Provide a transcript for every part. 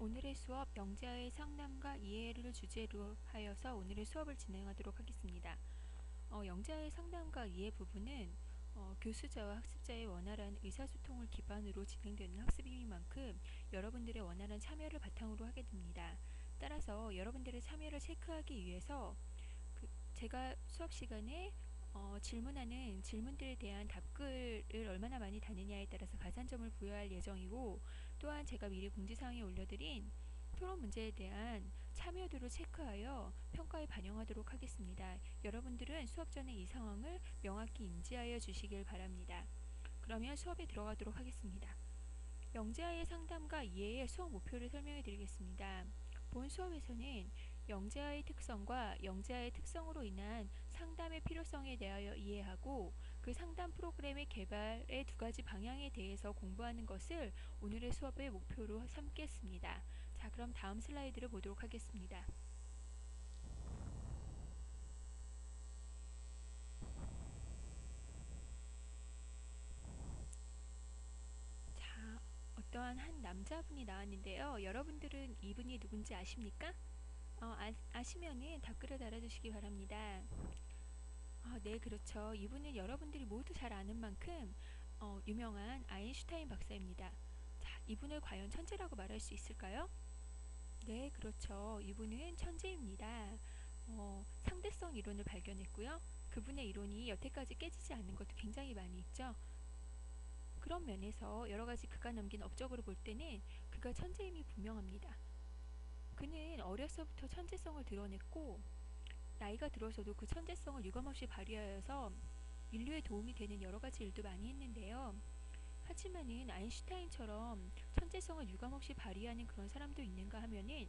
오늘의 수업 영자의 상담과 이해를 주제로 하여서 오늘의 수업을 진행하도록 하겠습니다. 어, 영자의 상담과 이해 부분은 어, 교수자와 학습자의 원활한 의사소통을 기반으로 진행되는 학습인 만큼 여러분들의 원활한 참여를 바탕으로 하게 됩니다. 따라서 여러분들의 참여를 체크하기 위해서 그 제가 수업 시간에 어, 질문하는 질문들에 대한 답글을 얼마나 많이 다느냐에 따라서 가산점을 부여할 예정이고 또한 제가 미리 공지사항에 올려드린 토론 문제에 대한 참여도를 체크하여 평가에 반영하도록 하겠습니다. 여러분들은 수업 전에 이 상황을 명확히 인지하여 주시길 바랍니다. 그러면 수업에 들어가도록 하겠습니다. 영재와의 상담과 이해의 수업 목표를 설명해 드리겠습니다. 본 수업에서는 영재와의 특성과 영재와의 특성으로 인한 상담의 필요성에 대하여 이해하고 그 상담 프로그램의 개발의 두 가지 방향에 대해서 공부하는 것을 오늘의 수업의 목표로 삼겠습니다. 자, 그럼 다음 슬라이드를 보도록 하겠습니다. 자, 어떠한 한 남자분이 나왔는데요. 여러분들은 이분이 누군지 아십니까? 어, 아, 시면은 댓글을 달아주시기 바랍니다. 아, 네, 그렇죠. 이분은 여러분들이 모두 잘 아는 만큼 어, 유명한 아인슈타인 박사입니다. 자, 이분을 과연 천재라고 말할 수 있을까요? 네, 그렇죠. 이분은 천재입니다. 어, 상대성 이론을 발견했고요. 그분의 이론이 여태까지 깨지지 않는 것도 굉장히 많이 있죠. 그런 면에서 여러 가지 그가 남긴 업적으로 볼 때는 그가 천재임이 분명합니다. 그는 어려서부터 천재성을 드러냈고 나이가 들어서도 그 천재성을 유감없이 발휘하여서 인류에 도움이 되는 여러 가지 일도 많이 했는데요. 하지만은 아인슈타인처럼 천재성을 유감없이 발휘하는 그런 사람도 있는가 하면은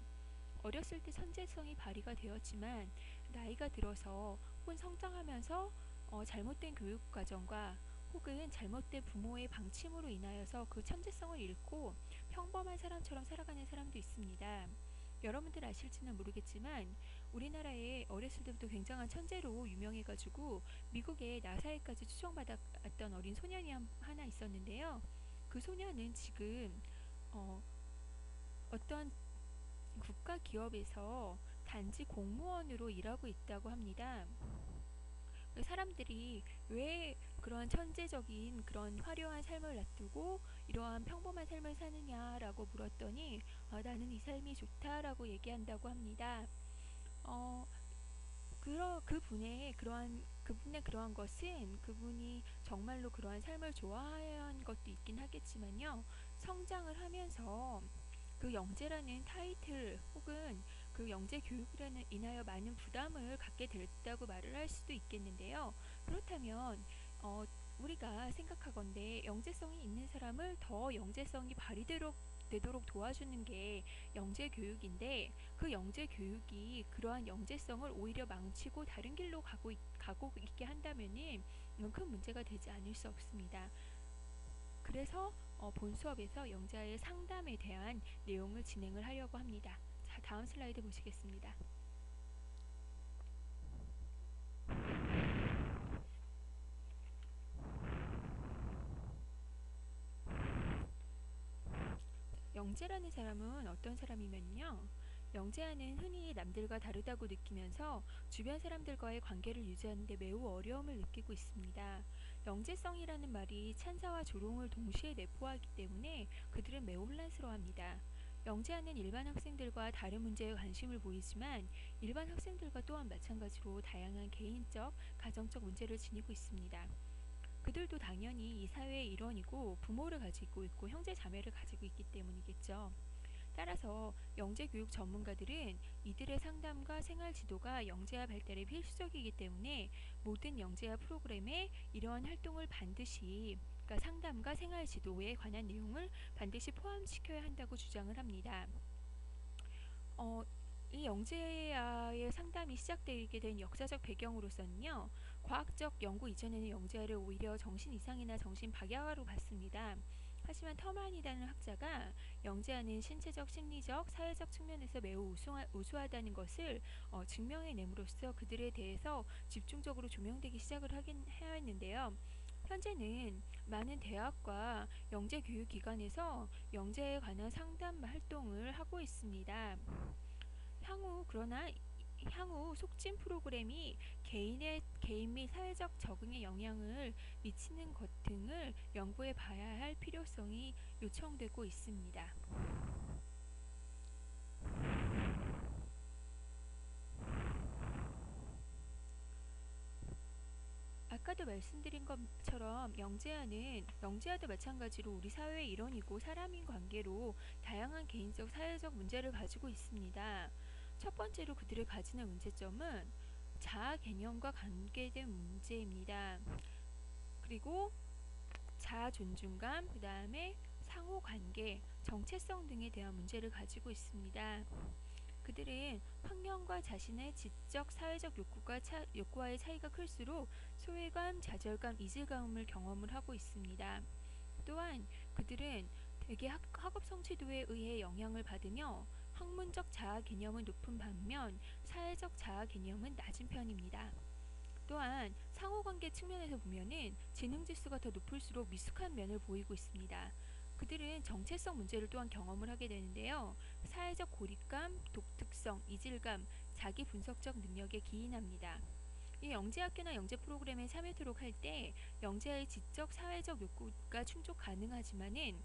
어렸을 때 천재성이 발휘가 되었지만 나이가 들어서 혹은 성장하면서 어, 잘못된 교육 과정과 혹은 잘못된 부모의 방침으로 인하여서 그 천재성을 잃고 평범한 사람처럼 살아가는 사람도 있습니다. 여러분들 아실지는 모르겠지만 우리나라에 어렸을 때부터 굉장한 천재로 유명해가지고 미국의 나사에까지 추정받았던 어린 소년이 하나 있었는데요. 그 소년은 지금 어, 어떤 국가 기업에서 단지 공무원으로 일하고 있다고 합니다. 그 사람들이 왜 그런 천재적인 그런 화려한 삶을 놔두고 이러한 평범한 삶을 사느냐라고 물었더니 아, 나는 이 삶이 좋다라고 얘기한다고 합니다. 어, 그러, 그분의 그러한 그분의 그러한 것은 그분이 정말로 그러한 삶을 좋아한 것도 있긴 하겠지만요. 성장을 하면서 그 영재라는 타이틀 혹은 그 영재 교육을 인하여 많은 부담을 갖게 됐다고 말을 할 수도 있겠는데요. 그렇다면 어, 우리가 생각하건대 영재성이 있는 사람을 더 영재성이 발휘되도록 되도록 도와주는 게 영재 교육인데 그 영재 교육이 그러한 영재성을 오히려 망치고 다른 길로 가고, 가고 있게 한다면은 이건 큰 문제가 되지 않을 수 없습니다. 그래서 어, 본 수업에서 영자의 상담에 대한 내용을 진행을 하려고 합니다. 자, 다음 슬라이드 보시겠습니다. 영재라는 사람은 어떤 사람이면요. 영재하는 흔히 남들과 다르다고 느끼면서 주변 사람들과의 관계를 유지하는 데 매우 어려움을 느끼고 있습니다. 영재성이라는 말이 찬사와 조롱을 동시에 내포하기 때문에 그들은 매우 혼란스러워합니다. 영재하는 일반 학생들과 다른 문제에 관심을 보이지만 일반 학생들과 또한 마찬가지로 다양한 개인적, 가정적 문제를 지니고 있습니다. 그들도 당연히 이 사회의 일원이고 부모를 가지고 있고 형제 자매를 가지고 있기 때문이겠죠. 따라서 영재교육 전문가들은 이들의 상담과 생활 지도가 영재화 발달에 필수적이기 때문에 모든 영재화 프로그램에 이러한 활동을 반드시 그러니까 상담과 생활 지도에 관한 내용을 반드시 포함시켜야 한다고 주장을 합니다. 어, 이 영재화의 상담이 시작되게 된 역사적 배경으로서는요. 과학적 연구 이전에는 영재화를 오히려 정신 이상이나 정신 박약화로 봤습니다. 하지만 터만이라는 학자가 영재하는 신체적, 심리적, 사회적 측면에서 매우 우수하, 우수하 다는 것을 어, 증명해냄으로써 그들에 대해서 집중적으로 조명되기 시작을 하긴 하였는데요. 현재는 많은 대학과 영재교육기관에서 영재에 관한 상담 활동을 하고 있습니다. 향후 그러나 향후 속진 프로그램이 개인의 개인 및 사회적 적응에 영향을 미치는 것 등을 연구해 봐야 할 필요성이 요청되고 있습니다. 아까도 말씀드린 것처럼 영재아는 영재아도 마찬가지로 우리 사회의 일원이고 사람인 관계로 다양한 개인적 사회적 문제를 가지고 있습니다. 첫 번째로 그들을 가지는 문제점은 자아 개념과 관계된 문제입니다. 그리고 자아 존중감, 그 다음에 상호 관계, 정체성 등에 대한 문제를 가지고 있습니다. 그들은 환경과 자신의 지적 사회적 욕구가 차, 욕구와의 차이가 클수록 소외감, 좌절감, 이질감을 경험을 하고 있습니다. 또한 그들은 대개 학, 학업 성취도에 의해 영향을 받으며 학문적 자아 개념은 높은 반면 사회적 자아 개념은 낮은 편입니다. 또한 상호관계 측면에서 보면은 지능 지수가 더 높을수록 미숙한 면을 보이고 있습니다. 그들은 정체성 문제를 또한 경험을 하게 되는데요. 사회적 고립감, 독특성, 이질감, 자기 분석적 능력에 기인합니다. 이 영재학교나 영재 프로그램에 참여토록 할 때 영재의 지적 사회적 욕구가 충족 가능하지만은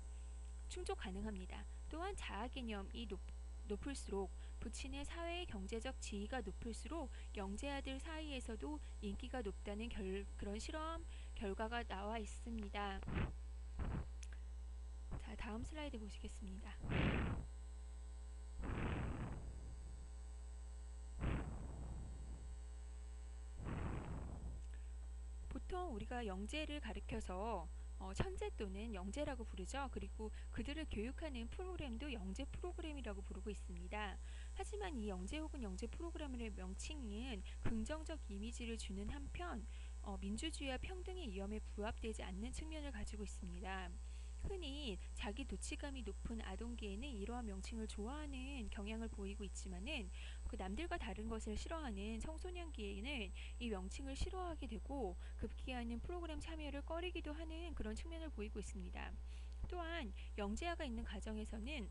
충족 가능합니다. 또한 자아 개념이 높, 높을수록 부친의 사회 경제적 지위가 높을수록 영재아들 사이에서도 인기가 높다는 결, 그런 실험 결과가 나와 있습니다. 자, 다음 슬라이드 보시겠습니다. 보통 우리가 영재를 가리켜서 어, 천재 또는 영재라고 부르죠. 그리고 그들을 교육하는 프로그램도 영재 프로그램이라고 부르고 있습니다. 하지만 이 영재 혹은 영재 프로그램의 명칭은 긍정적 이미지를 주는 한편 어, 민주주의와 평등의 위험에 부합되지 않는 측면을 가지고 있습니다. 흔히 자기 도취감이 높은 아동계에는 이러한 명칭을 좋아하는 경향을 보이고 있지만은 그 남들과 다른 것을 싫어하는 청소년기에는 이 명칭을 싫어하게 되고 급기야는 프로그램 참여를 꺼리기도 하는 그런 측면을 보이고 있습니다. 또한 영재아가 있는 가정에서는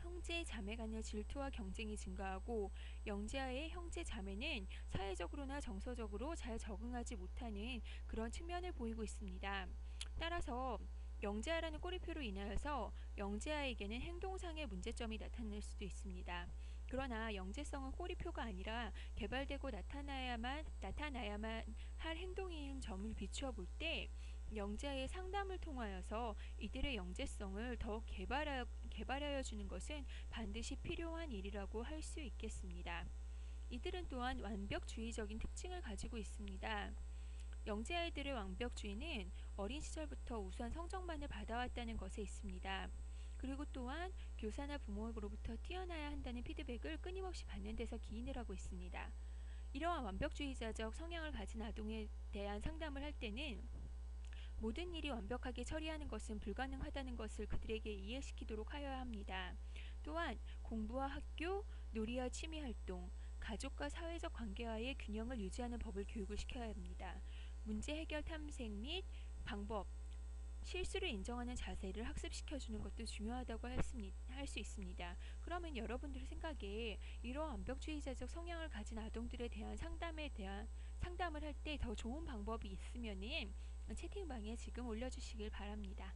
형제 자매 간의 질투와 경쟁이 증가하고 영재아의 형제 자매는 사회적으로나 정서적으로 잘 적응하지 못하는 그런 측면을 보이고 있습니다. 따라서 영재아라는 꼬리표로 인하여서 영재아에게는 행동상의 문제점이 나타날 수도 있습니다. 그러나 영재성은 꼬리표가 아니라 개발되고 나타나야만 나타나야만 할 행동인 점을 비추어 볼 때 영재의 상담을 통하여서 이들의 영재성을 더 개발하, 개발하여 주는 것은 반드시 필요한 일이라고 할 수 있겠습니다. 이들은 또한 완벽주의적인 특징을 가지고 있습니다. 영재 아이들의 완벽주의는 어린 시절부터 우수한 성적만을 받아왔다는 것에 있습니다. 그리고 또한 교사나 부모로부터 뛰어나야 한다는 피드백을 끊임없이 받는 데서 기인을 하고 있습니다. 이러한 완벽주의자적 성향을 가진 아동에 대한 상담을 할 때는 모든 일이 완벽하게 처리하는 것은 불가능하다는 것을 그들에게 이해시키도록 하여야 합니다. 또한 공부와 학교, 놀이와 취미 활동, 가족과 사회적 관계와의 균형을 유지하는 법을 교육을 시켜야 합니다. 문제 해결 탐색 및 방법, 실수를 인정하는 자세를 학습시켜주는 것도 중요하다고 할 수 있습니다. 그러면 여러분들의 생각에 이러한 완벽주의자적 성향을 가진 아동들에 대한 상담에 대한 상담을 할 때 더 좋은 방법이 있으면은 채팅방에 지금 올려주시길 바랍니다.